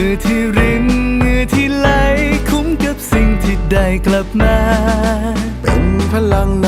งื่อที่รินเหงื่อที่ไหล คุ้มกับสิ่งที่ได้กลับมา เป็นพลังน